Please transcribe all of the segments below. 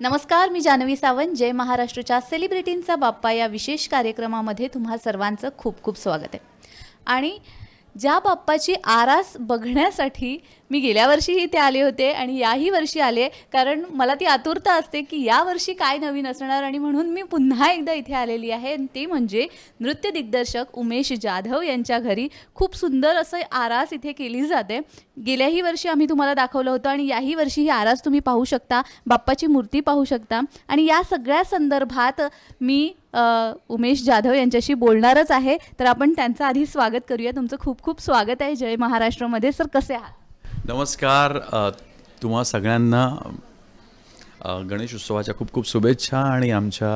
नमस्कार मी जान्हवी सावंत. जय महाराष्ट्रच्या सेलिब्रिटींचा बाप्पा या विशेष कार्यक्रमामध्ये तुम्हा सर्वांचं खूप खूप स्वागत आहे. आणि ज्या बाप्पाची आरास बघण्यासाठी मी गेल्या वर्षीही इथे आले होते आणि याही वर्षी आले कारण मला ती आतुरता असते की या वर्षी काय नवीन असणार आणि म्हणून मी पुन्हा एकदा इथे आलेली आहे. आणि ते म्हणजे नृत्य दिग्दर्शक उमेश जाधव यांच्या घरी खूप सुंदर असं आरास इथे केली जाते. गेल्याही वर्षी आम्ही तुम्हाला दाखवलं होतं आणि याही वर्षी ही आरास तुम्ही पाहू शकता बाप्पाची मूर्ती पाहू शकता. आणि या सगळ्या संदर्भात मी उमेश जाधव यांच्याशी बोलणारच आहे. तर आपण त्यांचं आधी स्वागत करूया. तुमचं खूप खूप स्वागत आहे. जय महाराष्ट्रामध्ये. सर कसे आहात? नमस्कार तुम्हा सगळ्यांना गणेश उत्सवाच्या खूप खूप शुभेच्छा आणि आमच्या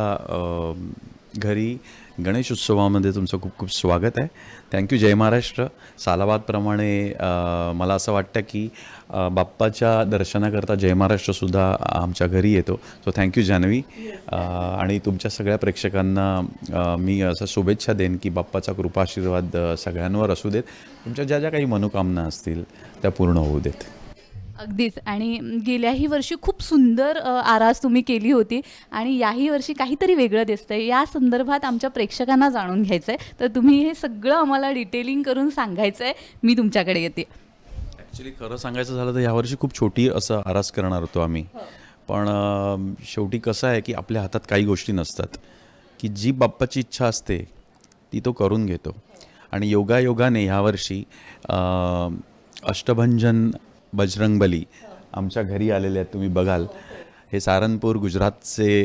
घरी गणेश उत्सवामध्ये तुमचं खूप खूप स्वागत आहे. थँक्यू जय महाराष्ट्र. सालाबादप्रमाणे मला असं वाटतं की बाप्पाच्या दर्शनाकरता जय महाराष्ट्रसुद्धा आमच्या घरी येतो. So thank you Janhavi. आणि तुमच्या सगळ्या प्रेक्षकांना मी असं शुभेच्छा देईन की बाप्पाचा कृपाशीर्वाद सगळ्यांवर असू देत. तुमच्या ज्या ज्या काही मनोकामना असतील त्या पूर्ण होऊ देत. अगदीच. आणि गेल्याही वर्षी खूप सुंदर आरास तुम्ही केली होती आणि याही वर्षी काहीतरी वेगळं दिसतंय. या संदर्भात आमच्या प्रेक्षकांना जाणून घ्यायचं आहे तर तुम्ही हे सगळं आम्हाला डिटेलिंग करून सांगायचं आहे मी तुमच्याकडे येते. ॲक्च्युली खरं सांगायचं झालं तर यावर्षी खूप छोटी असं आरास करणार होतो आम्ही. पण अं, शेवटी कसं आहे की आपल्या हातात काही गोष्टी नसतात. की जी बाप्पाची इच्छा असते ती तो करून घेतो. आणि योगायोगाने ह्यावर्षी अष्टभंजन बजरंगबली. आमच्या घरी आलेले आहेत तुम्ही बघाल. हे सारनपूर गुजरातचे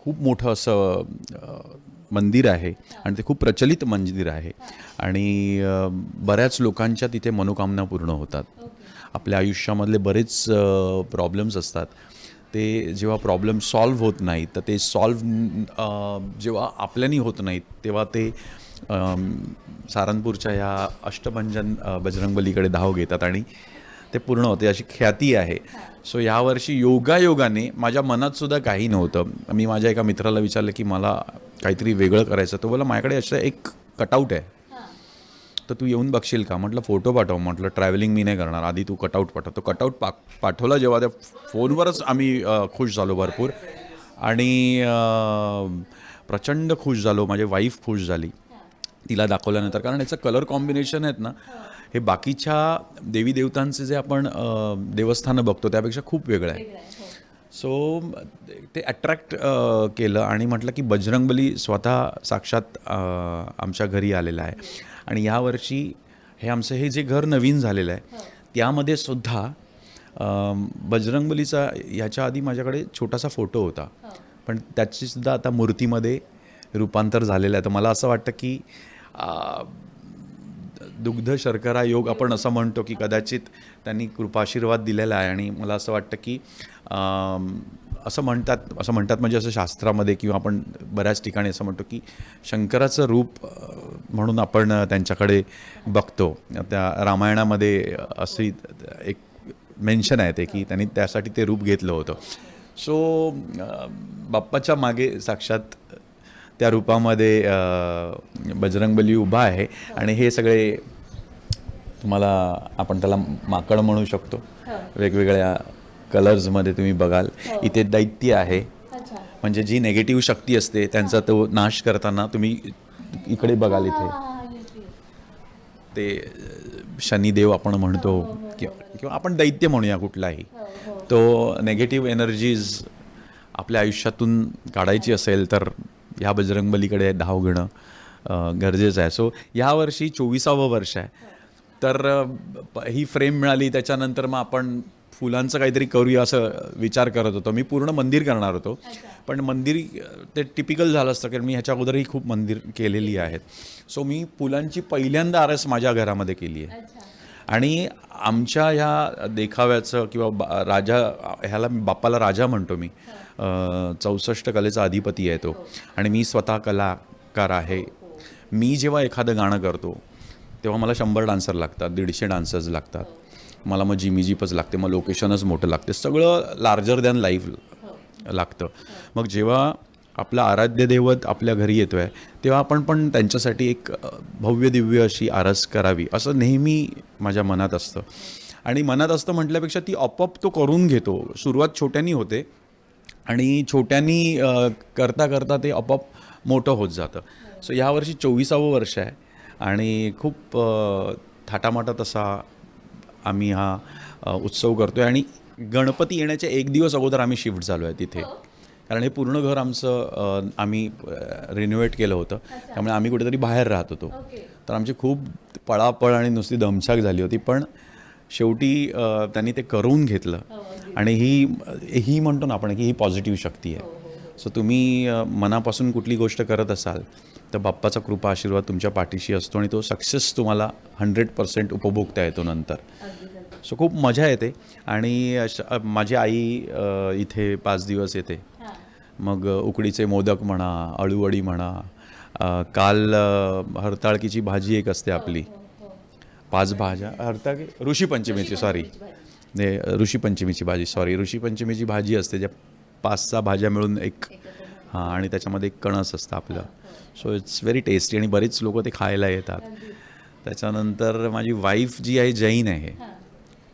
खूप मोठं असं मंदिर आहे आणि ते खूप प्रचलित मंदिर आहे. आणि बऱ्याच लोकांच्या तिथे मनोकामना पूर्ण होतात. आपल्या आयुष्यामधले बरेच प्रॉब्लेम्स असतात. ते जेव्हा प्रॉब्लेम सॉल्व्ह होत नाहीत तर ते सॉल्व्ह जेव्हा आपल्यानी होत नाहीत तेव्हा ते अम, सारनपूरच्या ह्या अष्टभंजन बजरंगबलीकडे धाव घेतात आणि ते पूर्ण होते. अशी ख्याती आहे. सो यावर्षी योगायोगाने माझ्या मनात सुद्धा काही नव्हतं. मी माझ्या एका मित्राला विचारलं की मला काहीतरी वेगळं करायचं तो बोला माझ्याकडे असं एक कटआउट आहे. तर तू येऊन बघशील का? म्हटलं फोटो पाठव. म्हटलं ट्रॅव्हलिंग मी नाही करणार. आधी तू कटआउट पाठव. तो कटआउट पा पाठवला जेव्हा त्या फोनवरच आम्ही खुश झालो भरपूर. आणि प्रचंड खुश झालो. माझी वाईफ खुश झाली. तिला दाखवल्यानंतर कारण याचं कलर कॉम्बिनेशन आहेत ना हे बाकीच्या देवी देवतांचे जे आपण देवस्थानं बघतो त्यापेक्षा खूप वेगळं आहे. सो ते अट्रॅक्ट केलं आणि म्हटलं की बजरंगबली स्वतः साक्षात आमच्या घरी आलेला आहे. आणि यावर्षी हे आमचं हे जे घर नवीन झालेलं आहे त्यामध्ये सुद्धा बजरंगबलीचा ह्याच्या आधी माझ्याकडे छोटासा फोटो होता. पण त्याची सुद्धा आता मूर्तीमध्ये रूपांतर झालेलं आहे. तर मला असं वाटतं की दुग्ध शर्करा योग आपण असं म्हणतो की कदाचित त्यांनी कृपाशीर्वाद दिलेला आहे. आणि मला असं वाटतं की असं म्हणतात असं म्हणतात म्हणजे असं शास्त्रामध्ये किंवा आपण बऱ्याच ठिकाणी असं म्हणतो की शंकराचं रूप म्हणून आपण त्यांच्याकडे बघतो. त्या रामायणामध्ये अशी एक मेन्शन आहे ते की त्यांनी त्यासाठी ते रूप घेतलं होतं. सो बाप्पाच्या मागे साक्षात त्या रूपामध्ये बजरंगबली उभा आहे आणि हे सगळे तुम्हाला आपण त्याला माकड म्हणू शकतो. वेगवेगळ्या कलर्समध्ये तुम्ही बघाल. इथे दैत्य आहे. म्हणजे जी नेगेटिव्ह शक्ती असते त्यांचा तो नाश करताना तुम्ही इकडे बघाल इथे. ते शनिदेव आपण म्हणतो किंवा किंवा आपण दैत्य म्हणूया कुठलाही. तो नेगेटिव्ह एनर्जीज आपल्या आयुष्यातून काढायची असेल तर ह्या बजरंगबलीकडे धाव घेणं गरजेचं आहे. सो यावर्षी चोवीसावं वर्ष आहे. तर ही फ्रेम मिळाली त्याच्यानंतर मग आपण फुलांचं काहीतरी करूया असं विचार करत होतो. मी पूर्ण मंदिर करणार होतो. पण मंदिर ते टिपिकल झालं असतं कारण मी ह्याच्या अगोदरही खूप मंदिर केलेली आहेत. सो मी फुलांची पहिल्यांदा आरस माझ्या घरामध्ये केली आहे. आणि आमच्या ह्या देखाव्याचं किंवा बा- राजा ह्याला बाप्पाला राजा म्हणतो मी. चौसष्ट कलेचा अधिपती आहे तो. आणि मी स्वतः कलाकार आहे. मी जेव्हा एखादं गाणं करतो तेव्हा मला शंभर डान्सर लागतात दीडशे डान्सर्स लागतात. मला मग जिमी जीपच लागते मग लोकेशनच मोठं लागते. सगळं लार्जर दॅन लाईफ लागतं. मग जेव्हा आपला आराध्य दैवत आपल्या घरी येतो आहे तेव्हा आपण पण त्यांच्यासाठी एक भव्य दिव्य अशी आरस करावी असं नेहमी माझ्या मनात असतं. आणि मनात असतं म्हटल्यापेक्षा ती आपोआप तो करून घेतो. सुरुवात छोट्यानी होते आणि छोट्यांनी करता करता ते आपोआप मोठं होत जातं. सो यावर्षी चोवीसावं वर्ष आहे आणि खूप थाटामाटात असा आम्ही हा उत्सव करतो आहे आणि गणपती येण्याच्या एक दिवस अगोदर आम्ही शिफ्ट झालो आहे तिथे. कारण हे पूर्ण घर आमचं आम्ही रिनोव्हेट केलं होतं. त्यामुळे आम्ही कुठेतरी बाहेर राहत होतो. तर आमची खूप पळापळ आणि नुसती दमछाक झाली होती. पण शेवटी त्यांनी ते करून घेतलं. आणि ही ही म्हणतो ना आपण की ही पॉझिटिव्ह शक्ती आहे. सो तुम्ही मनापासून कुठली गोष्ट करत असाल तर बाप्पाचा कृपा आशीर्वाद तुमच्या पाठीशी असतो आणि तो सक्सेस तुम्हाला हंड्रेड पर्सेंट उपभोगता येतो नंतर. सो खूप मजा येते. आणि माझी आई इथे पाच दिवस येते. मग उकडीचे मोदक म्हणा अळूवडी म्हणा काल हरताळकीची भाजी एक असते आपली. पाच भाज्या हरताळ ऋषीपंचमीची सॉरी ऋषीपंचमीची भाजी सॉरी ऋषीपंचमीची भाजी असते ज्या पाच सहा भाज्या मिळून एक हां आणि त्याच्यामध्ये एक कणस असतं आपलं. सो इट्स व्हेरी टेस्टी आणि बरीच लोक ते खायला येतात. त्याच्यानंतर माझी वाईफ जी आहे जैन आहे.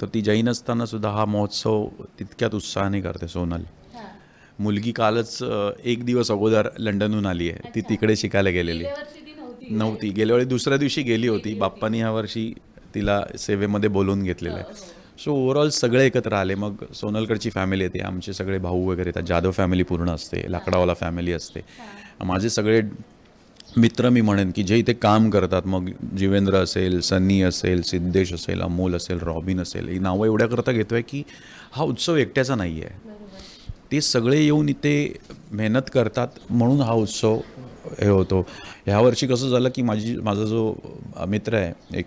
तर ती जैन असताना सुद्धा हा महोत्सव तितक्यात उत्साहाने करते सोनल. मुलगी कालच एक दिवस अगोदर लंडनहून आली आहे. ती तिकडे शिकायला गेलेली. नव्हती. गेल्या वेळी दुसऱ्या दिवशी गेली होती. बाप्पानी ह्या वर्षी तिला सेवेमध्ये बोलवून घेतलेलं आहे. सो ओव्हरऑल सगळे एकत्र आले. मग सोनलकडची फॅमिली येते. आमचे सगळे भाऊ वगैरे येतात. जाधव फॅमिली पूर्ण असते. लाकडावाला फॅमिली असते. माझे सगळे मित्र मी म्हणेन की जे इथे काम करतात मग जीवेंद्र असेल सन्नी असेल सिद्धेश असेल अमोल असेल रॉबिन असेल ही नावं एवढ्या करता घेतोय की हा उत्सव एकट्याचा नाही आहे ते सगळे येऊन इथे मेहनत करतात म्हणून हा उत्सव हे होतो. ह्या वर्षी कसं झालं की माझी माझा जो मित्र आहे एक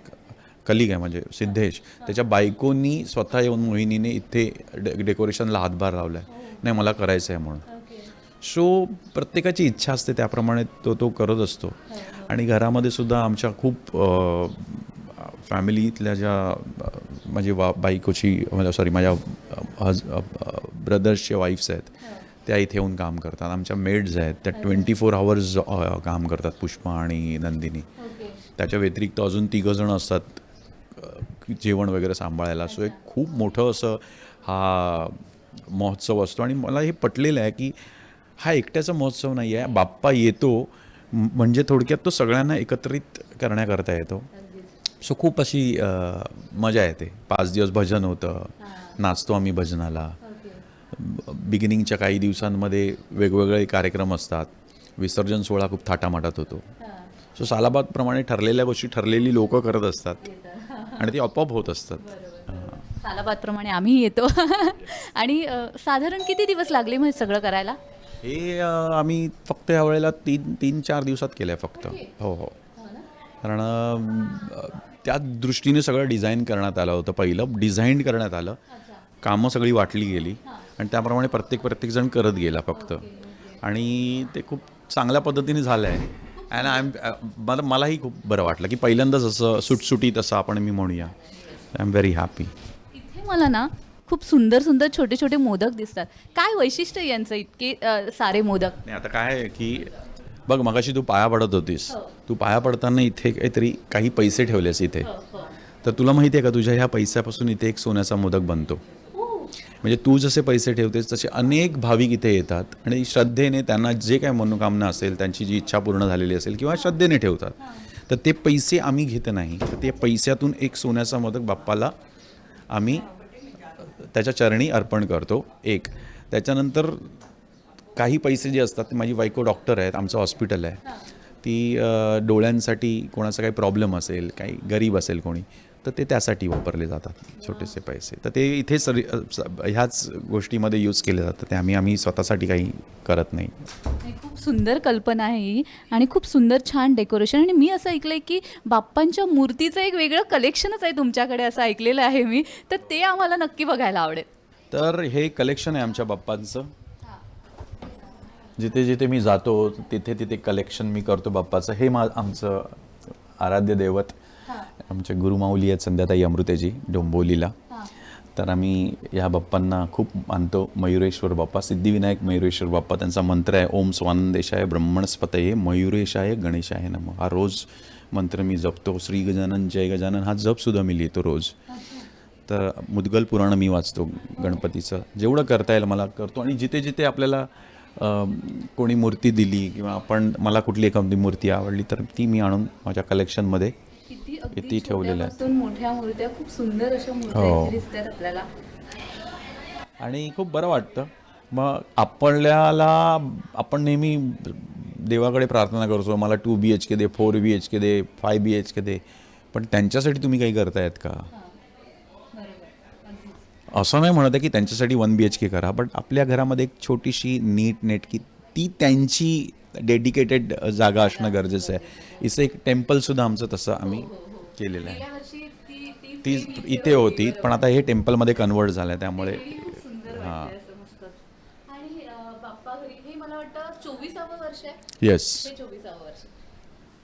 कलिग आहे म्हणजे सिद्धेश. त्याच्या बायकोनी स्वतः येऊन मोहिनीने इथे डे डेकोरेशनला हातभार लावला आहे नाही मला करायचं आहे म्हणून सो प्रत्येकाची इच्छा असते त्याप्रमाणे तो तो करत असतो. आणि घरामध्ये सुद्धा आमच्या खूप फॅमिलीतल्या ज्या माझी वा बायकोची म्हणजे सॉरी माझ्या हज ब्रदर्सच्या वाईफ्स आहेत त्या इथे येऊन काम करतात. आमच्या मेड्स आहेत त्या ट्वेंटी फोर आवर्स काम करतात पुष्पा आणि नंदिनी. त्याच्या व्यतिरिक्त अजून तिघंजणं असतात. जेवण वगैरे सांभाळायला. सो एक खूप मोठं असं हा महोत्सव असतो. आणि मला हे पटलेलं आहे की हा एकट्याचा महोत्सव नाही आहे. बाप्पा येतो. म्हणजे थोडक्यात तो सगळ्यांना एकत्रित करण्याकरता येतो. सो खूप अशी मजा येते. पाच दिवस भजन होतं. नाचतो आम्ही भजनाला. बिगिनिंगच्या काही दिवसांमध्ये वेगवेगळे कार्यक्रम असतात. विसर्जन सोहळा खूप थाटामाटात होतो. सो सालाबादप्रमाणे ठरलेल्या गोष्टी ठरलेली लोक करत असतात. आणि ते आपोआप होत असतात. हां. सालाबादप्रमाणे आम्ही येतो. आणि साधारण किती दिवस लागले मग हे सगळं करायला? हे आम्ही फक्त ह्या वेळेला तीन तीन चार दिवसात केलं आहे फक्त हो हो. कारण अ, त्या दृष्टीने सगळं डिझाईन करण्यात आलं होतं पहिलं. डिझाईन करण्यात आलं. कामं सगळी वाटली गेली. आणि त्याप्रमाणे प्रत्येक प्रत्येकजण करत गेला फक्त. आणि ते खूप चांगल्या पद्धतीने झालं आहे अँड आय एम मला मलाही खूप बरं वाटलं की पहिल्यांदाच असं सुटसुटीत असं आपण मी म्हणूया. आय एम व्हेरी हॅपी इथे मला ना खूप सुंदर सुंदर छोटे छोटे मोदक दिसतात. काय वैशिष्ट्य यांचं? इतके अ, सारे मोदक. नाही आता काय आहे की बघ मगाशी तू पाया पडत होतीस. तू पाया पडताना इथे काहीतरी काही पैसे ठेवलेस इथे. तर तुला माहिती आहे का तुझ्या ह्या पैशापासून इथे एक सोन्याचा मोदक बनतो. म्हणजे तू जसे पैसे ठेवतेस तसे अनेक भाविक इथे येतात आणि श्रद्धेने त्यांना जे काय मनोकामना असेल त्यांची जी इच्छा पूर्ण झालेली असेल किंवा श्रद्धेने ठेवतात. तर ते पैसे आम्ही घेत नाही. तर ते पैशातून एक सोन्याचा मोदक बाप्पाला आम्ही त्याच्या चरणी अर्पण करतो. एक. त्याच्यानंतर काही पैसे जे असतात ते माझी बायको डॉक्टर आहेत आमचं हॉस्पिटल आहे. ती डोळ्यांसाठी कोणाचा काही प्रॉब्लेम असेल काही गरीब असेल कोणी तर ते त्यासाठी वापरले जातात छोटेसे पैसे. तर ते इथे सर ह्याच गोष्टीमध्ये यूज केले जातात. ते आम्ही आम्ही स्वतःसाठी काही करत नाही. खूप सुंदर कल्पना आहे ही आणि खूप सुंदर छान डेकोरेशन आणि मी असं ऐकलंय की बाप्पांच्या मूर्तीचं एक वेगळं कलेक्शनच आहे तुमच्याकडे असं ऐकलेलं आहे मी. तर ते आम्हाला नक्की बघायला आवडेल. तर हे कलेक्शन आहे आमच्या बाप्पांचं. जिथे जिथे मी जातो तिथे तिथे कलेक्शन मी करतो बाप्पाचं. हे मा आमचं आराध्य दैवत. आमचे गुरुमाऊली आहेत संध्याताई अमृतेजी डोंबोलीला. तर आम्ही या बाप्पांना खूप मानतो. मयुरेश्वर बाप्पा सिद्धिविनायक मयुरेश्वर बाप्पा त्यांचा मंत्र आहे ओम स्वानंदेशाय ब्रह्मणस्पतये मयुरेशाय गणेशाय नम. हा रोज मंत्र मी जपतो. श्री गजानन जय गजानन हा जपसुद्धा मी लिहितो रोज. तर मुदगल पुराण मी वाचतो गणपतीचं. जेवढं करता येईल मला करतो. आणि जिथे जिथे आपल्याला कोणी मूर्ती दिली किंवा आपण मला कुठली एखादी मूर्ती आवडली तर ती मी आणून माझ्या कलेक्शनमध्ये किती किती ठेवलेलं आहे. छोट्यापासून मोठ्या मूर्त्या खूप सुंदर अशा मूर्त्या हो. इथे दिसतात आपल्याला आणि खूप बरं वाटतं मग आपल्याला आपण नेहमी देवाकडे प्रार्थना करतो मला टू बी एच के दे फोर बी एच के दे फाय बी एच के दे पण त्यांच्यासाठी तुम्ही काही करतायत का असं नाही म्हणत आहे की त्यांच्यासाठी वन बी एच के करा बट आपल्या घरामध्ये एक छोटीशी नीट नेटकी ती त्यांची डेडिकेटेड जागा असणं गरजेचं आहे. इथं एक टेम्पलसुद्धा आमचं तसं आम्ही केलेलं आहे. गेल्या वर्षी ती ती इथे होती पण आता हे टेम्पलमध्ये कन्वर्ट झालं आहे त्यामुळे हां. हे आहे? येस हे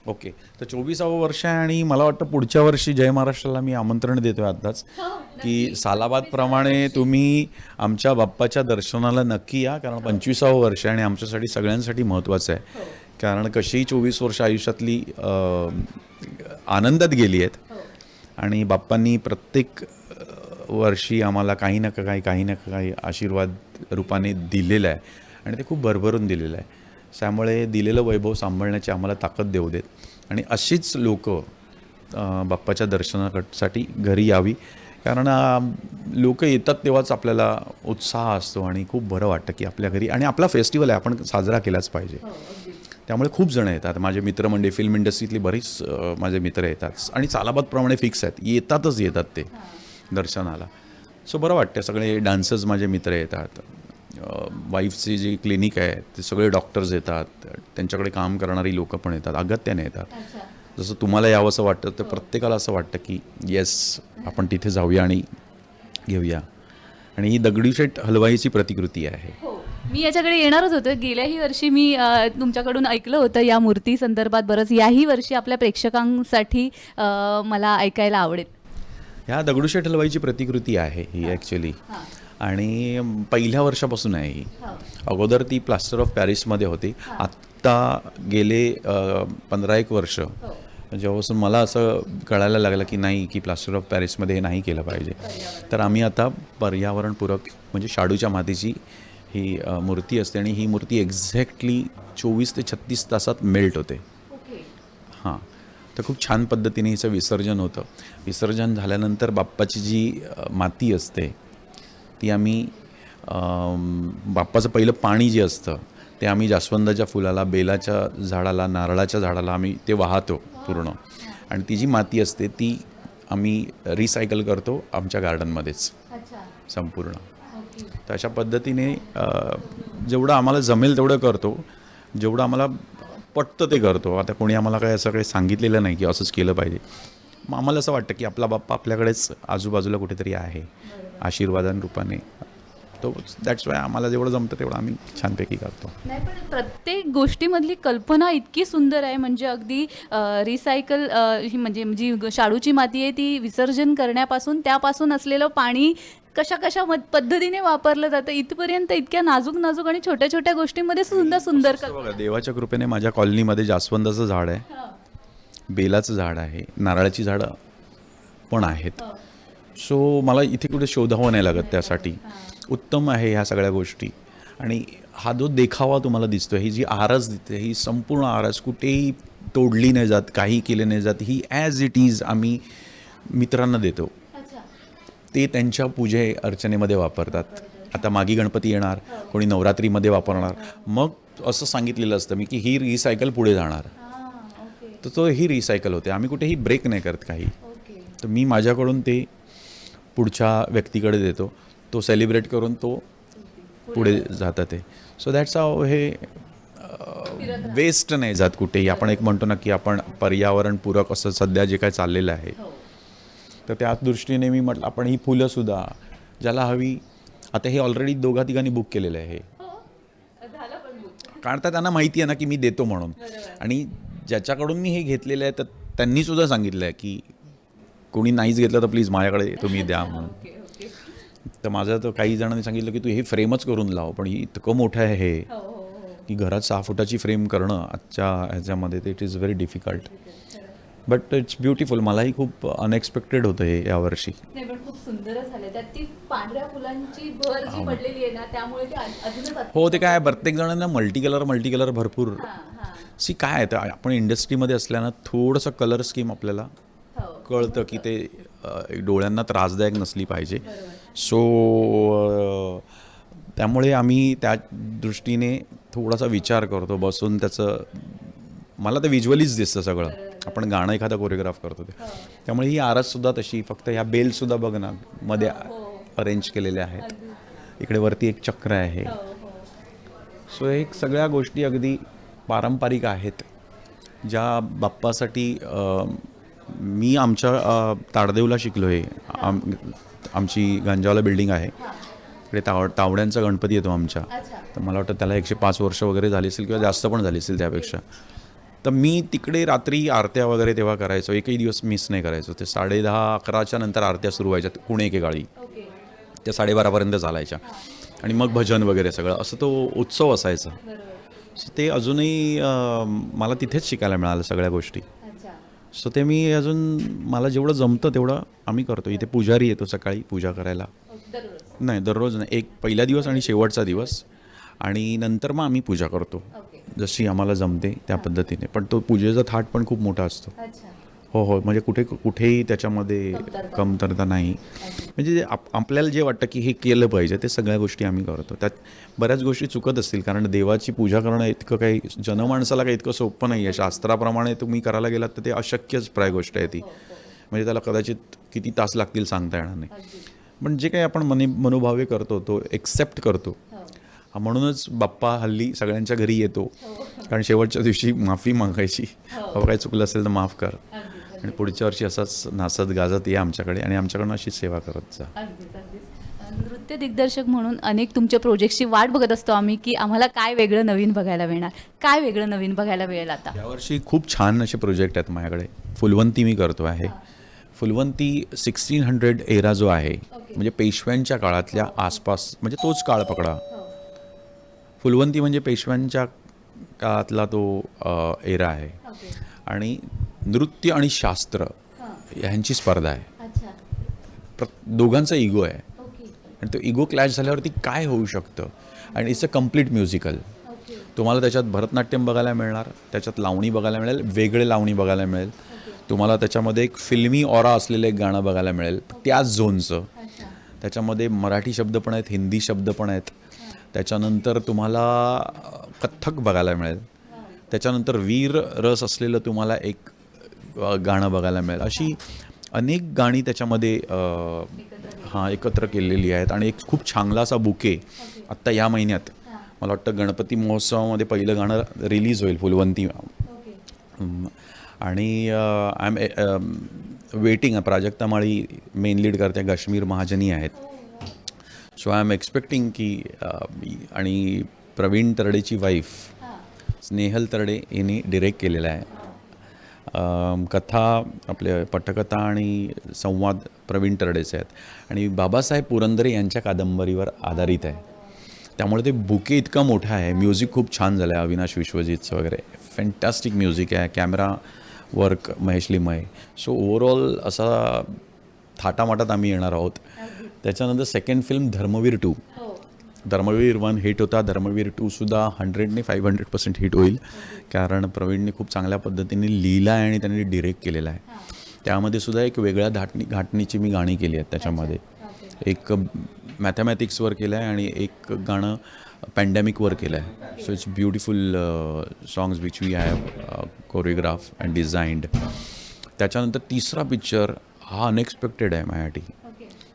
ओके. तर चोवीसावं वर्ष आहे आणि मला वाटतं पुढच्या वर्षी जय महाराष्ट्राला मी आमंत्रण देतोय आताच. की सालाबादप्रमाणे तुम्ही आमच्या बाप्पाच्या दर्शनाला नक्की या कारण पंचवीसावं वर्ष आहे आणि आमच्यासाठी सगळ्यांसाठी महत्त्वाचं आहे. कारण कशीही चोवीस वर्ष आयुष्यातली आनंदात गेली आहेत. आणि बाप्पांनी प्रत्येक वर्षी आम्हाला काही ना काही काही ना काही आशीर्वाद रूपाने दिलेला आहे. आणि ते खूप भरभरून दिलेलं आहे. त्यामुळे दिलेलं वैभव सांभाळण्याची आम्हाला ताकद देऊ देत. आणि अशीच लोक बाप्पाच्या दर्शनासाठी घरी यावी. कारण लोक येतात तेव्हाच आपल्याला उत्साह असतो आणि खूप बरं वाटतं की आपल्या घरी आणि आपला फेस्टिवल आहे आपण साजरा केलाच पाहिजे. त्यामुळे खूप जण येतात. माझे मित्रमंडळी फिल्म इंडस्ट्रीतली बरीच माझे मित्र येतात. आणि चालाबादप्रमाणे फिक्स आहेत. येतातच येतात ते दर्शनाला. सो बरं वाटतं सगळे डान्सर्स माझे मित्र येतात. वाईफची जी क्लिनिक आहे ते सगळे डॉक्टर्स येतात. त्यांच्याकडे काम करणारी लोकं पण येतात अगत्याने येतात. जसं तुम्हाला यावंसं वाटतं तर प्रत्येकाला असं वाटतं की येस आपण तिथे जाऊया आणि घेऊया. आणि ही दगडूशेठ हलवाईची प्रतिकृती आहे. हो. मी याच्याकडे येणारच होतं. गेल्याही वर्षी मी तुमच्याकडून ऐकलं होतं या मूर्ती संदर्भात बरंच. याही वर्षी आपल्या प्रेक्षकांसाठी मला ऐकायला आवडेल. ह्या दगडूशेठ हलवाईची प्रतिकृती आहे ही ॲक्च्युली आणि पहिल्या वर्षापासून आहे ही अगोदर ती प्लास्टर ऑफ पॅरिसमध्ये होती. आत्ता गेले पंधरा एक वर्ष. जेव्हापासून मला असं कळायला लागलं की नाही की प्लास्टर ऑफ पॅरिसमध्ये हे नाही केलं पाहिजे. तर आम्ही आता पर्यावरणपूरक म्हणजे शाडूच्या मातीची ही मूर्ती असते आणि ही मूर्ती एक्झॅक्टली चोवीस ते छत्तीस तासात मेल्ट होते. हां. तर खूप छान पद्धतीने हिचं विसर्जन होतं. विसर्जन झाल्यानंतर बाप्पाची जी माती असते ती आम्ही बाप्पाचं पहिलं पाणी जे असतं ते आम्ही जास्वंदाच्या फुलाला बेलाच्या झाडाला नारळाच्या झाडाला आम्ही ते वाहतो पूर्ण. आणि ती जी माती असते ती आम्ही रिसायकल करतो आमच्या गार्डनमध्येच संपूर्ण. तर अशा पद्धतीने जेवढं आम्हाला जमेल तेवढं करतो. जेवढं आम्हाला पटतं ते करतो. आता कोणी आम्हाला काही असं काही सांगितलेलं नाही की असंच केलं पाहिजे. मग आम्हाला असं वाटतं की आपला बाप्पा आपल्याकडेच आजूबाजूला कुठेतरी आहे. आशीर्वादान रूपाने. तो दॅट्स वाय आम्हाला जेवढं जमतं तेवढं आम्ही छानपैकी करतो. नाही पण प्रत्येक गोष्टीमधली कल्पना इतकी सुंदर आहे. म्हणजे अगदी रिसायकल ही म्हणजे जी शाडूची माती आहे ती विसर्जन करण्यापासून त्यापासून असलेलं पाणी कशा कशा पद्धतीने वापरलं जातं इथपर्यंत इतक्या नाजूक नाजूक आणि छोट्या छोट्या गोष्टीमध्ये सुद्धा सुंदर बघा देवाच्या कृपेने माझ्या कॉलनीमध्ये जास्वंदाचं झाड आहे. बेलाचं झाड आहे. नारळाची झाडं पण आहेत. सो मला इथे कुठे शोधावं नाही लागत त्यासाठी. उत्तम आहे ह्या सगळ्या गोष्टी. आणि हा जो देखावा तुम्हाला दिसतो ही जी आरस दिसते ही संपूर्ण आरस कुठेही तोडली नाही जात काही केले नाही जात ही ॲज इट इज आम्ही मित्रांना देतो. ते त्यांच्या पूजे अर्चनेमध्ये वापरतात. आता मागी गणपती येणार कोणी नवरात्रीमध्ये वापरणार. मग असं सांगितलेलं असतं मी की ही रिसायकल पुढे जाणार. तर तो ही रिसायकल होते. आम्ही कुठेही ब्रेक नाही करत काही. तर मी माझ्याकडून ते पुढच्या व्यक्तीकडे देतो. तो सेलिब्रेट करून तो पुढे जातात ते. सो दॅट्स हाव हे वेस्ट नाही जात कुठेही. आपण एक म्हणतो ना की आपण पर्यावरणपूरक असं सध्या जे काय चाललेलं आहे. तर त्या दृष्टीने मी म्हटलं आपण ही फुलंसुद्धा ज्याला हवी आता हे ऑलरेडी दोघा तिघांनी बुक केलेलं आहे हे. कारण तर त्यांना माहिती आहे ना की मी देतो म्हणून. आणि ज्याच्याकडून मी हे घेतलेलं आहे तर त्यांनी सुद्धा सांगितलं आहे की कोणी नाहीच घेतलं तर प्लीज माझ्याकडे तुम्ही द्या म्हणून. तर माझं तर काही जणांनी सांगितलं की तू हे फ्रेमच करून लाव पण ही इतकं मोठं आहे हे की घरात सहा फुटाची फ्रेम करणं आजच्या ह्याच्यामध्ये ते it is very difficult but it's beautiful मलाही खूप अनएक्सपेक्टेड होतं हे यावर्षी. हो. ते काय प्रत्येक जणांना मल्टी कलर मल्टी कलर भरपूर. हा, हा. सी काय आहे तर आपण इंडस्ट्रीमध्ये असल्यानं थोडंसं कलर स्कीम आपल्याला हो. कळतं की ते डोळ्यांना त्रासदायक नसली पाहिजे. सो त्यामुळे आम्ही त्या दृष्टीने थोडासा विचार करतो बसून त्याचं मला तर विज्युअलीच दिसतं सगळं. आपण गाणं एखादा कोरिओग्राफ करतो ते. त्यामुळे ही आरससुद्धा तशी फक्त ह्या बेलसुद्धा बघ ना मध्ये अरेंज केलेले आहेत. इकडे वरती एक चक्र आहे. सो एक सगळ्या गोष्टी अगदी पारंपरिक आहेत. ज्या बाप्पासाठी मी आमच्या ताडदेवला शिकलो आहे आम आमची गांजावाला बिल्डिंग आहे. इकडे ताव तावड्यांचा गणपती येतो आमच्या. तर मला वाटतं त्याला एकशे पाच वर्ष वगैरे झाली असेल किंवा जास्त पण झाली असेल त्यापेक्षा. तर मी तिकडे रात्री आरत्या वगैरे तेव्हा करायचो. एकही दिवस मिस नाही करायचो. ते साडे दहा अकराच्या नंतर आरत्या सुरू व्हायच्या. पुणे एकेकाळी ओके. त्या साडेबारापर्यंत चालायच्या. आणि मग भजन वगैरे सगळं. असं तो उत्सव असायचा. ते अजूनही मला तिथेच शिकायला मिळालं सगळ्या गोष्टी. सो ते मी अजून मला जेवढं जमतं तेवढं आम्ही करतो. इथे पुजारी येतो सकाळी पूजा करायला. नाही दररोज नाही. एक पहिला दिवस आणि शेवटचा दिवस. आणि नंतर मग आम्ही पूजा करतो. जशी आम्हाला जमते त्या पद्धतीने. पण तो पूजेचा थाट पण खूप मोठा असतो. अच्छा. हो हो. म्हणजे कुठे कुठेही त्याच्यामध्ये कमतरता. नाही. म्हणजे जे आप आपल्याला जे वाटतं की हे केलं पाहिजे ते सगळ्या गोष्टी आम्ही करतो. त्यात बऱ्याच गोष्टी चुकत असतील कारण देवाची पूजा करणं इतकं काही जनमाणसाला काही इतकं सोपं नाही आहे शास्त्राप्रमाणे तुम्ही करायला गेलात तर ते अशक्यच प्राय गोष्ट आहे ती. म्हणजे त्याला कदाचित किती तास लागतील सांगता येणार नाही. पण जे काही आपण मनी मनोभावे करतो तो एक्सेप्ट करतो. हो. हा म्हणूनच बाप्पा हल्ली सगळ्यांच्या घरी येतो. कारण शेवटच्या दिवशी माफी मागायची. बाबा काही चुकलं असेल तर माफ कर. आणि पुढच्या वर्षी असंच नाचत गाजत ये आमच्याकडे आणि आमच्याकडनं अशीच सेवा करत जा. नृत्य दिग्दर्शक म्हणून अनेक तुमच्या प्रोजेक्टची वाट बघत असतो आम्ही की आम्हाला काय वेगळं नवीन बघायला मिळणार काय वेगळं नवीन बघायला मिळेल आता? यावर्षी खूप छान असे प्रोजेक्ट आहेत माझ्याकडे. फुलवंती मी करतो आहे. फुलवंती सिक्स्टीन हंड्रेड एरा जो आहे म्हणजे पेशव्यांच्या काळातल्या आसपास म्हणजे तोच काळ पकडा. फुलवंती म्हणजे पेशव्यांच्या काळातला तो एरा आहे. आणि नृत्य आणि शास्त्र ह्यांची स्पर्धा आहे. प्र दोघांचा इगो आहे. आणि तो इगो क्लॅश झाल्यावरती काय होऊ शकतं? आणि इट्स अ कंप्लीट म्युझिकल. तुम्हाला त्याच्यात भरतनाट्यम बघायला मिळणार त्याच्यात लावणी बघायला मिळेल वेगळे लावणी बघायला मिळेल. तुम्हाला त्याच्यामध्ये एक फिल्मी ऑरा असलेलं एक गाणं बघायला मिळेल त्याच झोनचं. त्याच्यामध्ये मराठी शब्द पण आहेत हिंदी शब्द पण आहेत. त्याच्यानंतर तुम्हाला कथ्थक बघायला मिळेल. त्याच्यानंतर वीर रस असलेलं तुम्हाला एक गाणं बघायला मिळेल. अशी अनेक गाणी त्याच्यामध्ये हां एकत्र केलेली आहेत आणि एक खूप चांगला असा बुके आत्ता या महिन्यात. मला वाटतं गणपती महोत्सवामध्ये पहिलं गाणं रिलीज होईल फुलवंती. आणि I am waiting Prajakta Mali main lead करते काश्मीर महाजनी आहेत. सो आय एम एक्सपेक्टिंग की आणि प्रवीण तरडेची वाईफ स्नेहल तरडे यांनी डिरेक्ट केलेला आहे. कथा आपले पटकथा आणि संवाद प्रवीण तरडेचे आहेत. आणि बाबासाहेब पुरंदरे यांच्या कादंबरीवर आधारित आहे. त्यामुळे ते बुके इतकं मोठं आहे. म्युझिक खूप छान झालं आहे अविनाश विश्वजितचं वगैरे. फॅन्टॅस्टिक म्युझिक आहे. Camera work Mahesh Limaye. So overall असा थाटामाटात आम्ही येणार आहोत. त्याच्यानंतर second film Dharmaveer two Dharmaveer one hit होता. धर्मवीर टूसुद्धा हंड्रेडने फाईव्ह हंड्रेड पर्सेंट हिट होईल. कारण प्रवीणने खूप चांगल्या पद्धतीने लिहिला आहे आणि त्यांनी डिरेक्ट केलेला आहे. त्यामध्ये सुद्धा एक वेगळ्या धाटणी घाटणीची मी गाणी केली आहेत त्याच्यामध्ये. एक मॅथमॅटिक्सवर केलं आहे आणि एक गाणं पॅन्डेमिकवर केलं आहे so it's beautiful songs which we have choreograph and designed त्याच्यानंतर तिसरा पिक्चर हा अनएक्सपेक्टेड आहे माझ्यासाठी.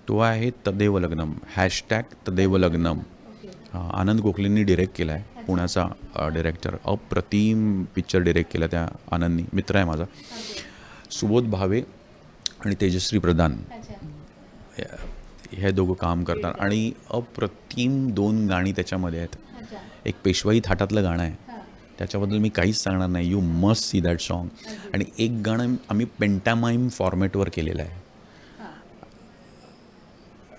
तो आहे तदेव लग्नम. हॅशटॅग तदेव लग्नम. आनंद गोखलेंनी डिरेक्ट केला आहे पुण्याचा डिरेक्टर अप्रतिम पिक्चर डिरेक्ट केला त्या आनंदनी. मित्र आहे माझा. सुबोध भावे आणि तेजश्री प्रधान. हे दोघं काम करतात. आणि अप्रतिम दोन गाणी त्याच्यामध्ये आहेत. एक पेशवाई थाटातलं गाणं आहे. त्याच्याबद्दल मी काहीच सांगणार नाही. You must see that song आणि एक गाणं आम्ही पेंटामाईम फॉर्मॅटवर केलेलं आहे.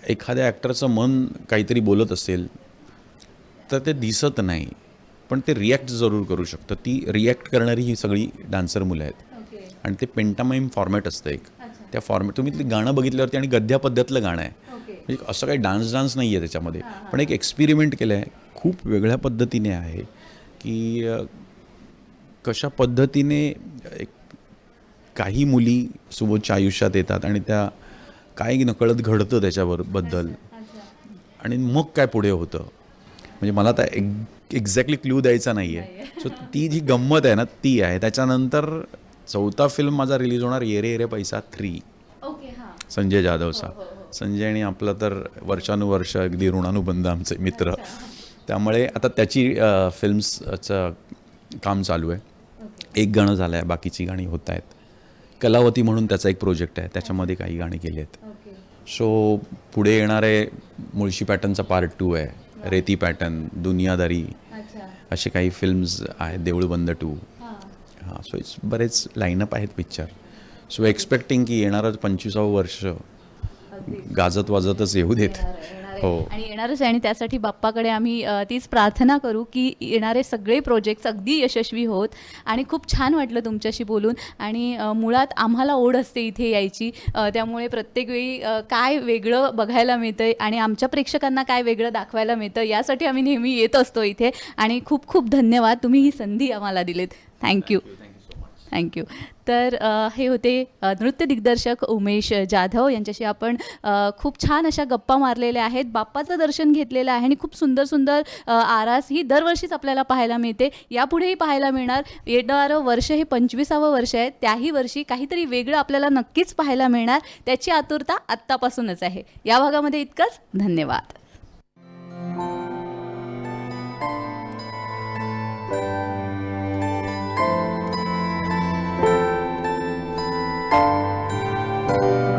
एखाद्या ॲक्टरचं मन काहीतरी बोलत असेल तर ते दिसत नाही पण ते रिॲक्ट जरूर करू शकतं. ती रिॲक्ट करणारी ही सगळी डान्सर मुलं आहेत. आणि ते पेंटामाईम फॉर्मॅट असतं एक. त्या फॉर्मॅट तुम्ही ते गाणं बघितल्यावरती आणि गद्या पद्धतलं गाणं आहे. म्हणजे असं काही डान्स डान्स नाही आहे त्याच्यामध्ये पण एक एक्सपेरिमेंट केलं आहे खूप वेगळ्या पद्धतीने आहे की कशा पद्धतीने एक काही मुली सुबोधच्या आयुष्यात येतात आणि त्या काय नकळत घडतं त्याच्यावर बद्दल. आणि मग काय पुढे होतं? म्हणजे मला आता एक एक्झॅक्टली क्ल्यू द्यायचा नाही आहे सो ती जी गंमत आहे ना ती आहे. त्याच्यानंतर चौथा फिल्म माझा रिलीज होणार येरे येरे पैसा थ्री ओके हां. संजय जाधवचा संजय आणि आपलं तर वर्षानुवर्ष अगदी ऋणानुबंध आमचे मित्र. त्यामुळे आता त्याची फिल्म्सचं काम चालू आहे. एक गाणं झालं आहे बाकीची गाणी होत आहेत. कलावती म्हणून त्याचा एक प्रोजेक्ट आहे. त्याच्यामध्ये काही गाणी केली आहेत. सो पुढे येणारे मुळशी पॅटर्नचा पार्ट टू आहे. रेती पॅटर्न दुनियादारी असे काही फिल्म्स आहेत देऊळ बंद टू. हां. हां सो इट्स बरेच लाईनअप आहेत पिक्चर सो एक्सपेक्टिंग की येणारं पंचवीसावं वर्ष गाजत वाजतच येऊ देत. हो. आणि येणारच आहे आणि त्यासाठी बाप्पाकडे आम्ही अ, तीच प्रार्थना करू की येणारे सगळे प्रोजेक्ट्स अगदी यशस्वी होत. आणि खूप छान वाटलं तुमच्याशी बोलून. आणि अ, मुळात आम्हाला ओढ असते इथे यायची. अ, त्यामुळे प्रत्येक वेळी अ, काय वेगळं बघायला मिळतं आणि आमच्या प्रेक्षकांना काय वेगळं दाखवायला मिळतं यासाठी आम्ही नेहमी येत असतो इथे. आणि खूप खूप धन्यवाद. तुम्ही ही संधी आम्हाला दिलीत. थँक्यू थँक्यू तर हे होते नृत्य दिग्दर्शक उमेश जाधव. यांच्याशी आपण खूप छान अशा गप्पा मारलेल्या आहेत. बाप्पाचं दर्शन घेतलेलं आहे आणि खूप सुंदर सुंदर आरास ही दरवर्षीच आपल्याला पाहायला मिळते. यापुढेही पाहायला मिळणार. येणारं वर्ष हे पंचवीसावं वर्ष आहे. त्याही वर्षी काहीतरी वेगळं आपल्याला नक्कीच पाहायला मिळणार. त्याची आतुरता आत्तापासूनच आहे. या भागामध्ये इतकंच. धन्यवाद. Thank you.